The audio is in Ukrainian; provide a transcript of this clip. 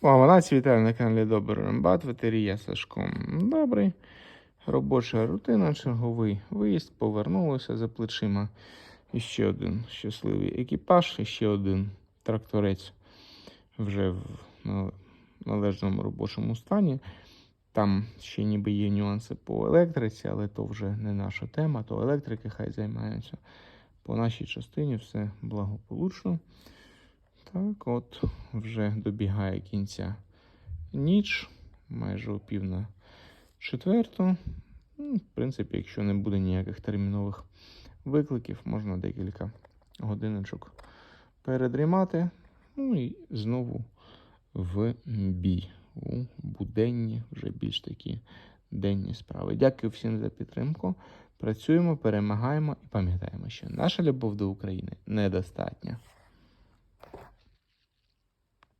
Слава нації, вітаю на каналі Добрий Рембат, ветерія Сашко. Добрий. Робоча рутина, черговий виїзд, повернулося за плечима. І ще один щасливий екіпаж, і ще один тракторець вже в належному робочому стані. Там ще ніби є нюанси по електриці, але то вже не наша тема, то електрики хай займаються. По нашій частині все благополучно. Так, от вже добігає кінця ніч, майже о пів на четверту. Ну, В принципі, якщо не буде ніяких термінових викликів, можна декілька годиночок передрімати. Ну і знову в бій у буденні, вже більш такі денні справи. Дякую всім за підтримку. Працюємо, перемагаємо і пам'ятаємо, що наша любов до України недостатня.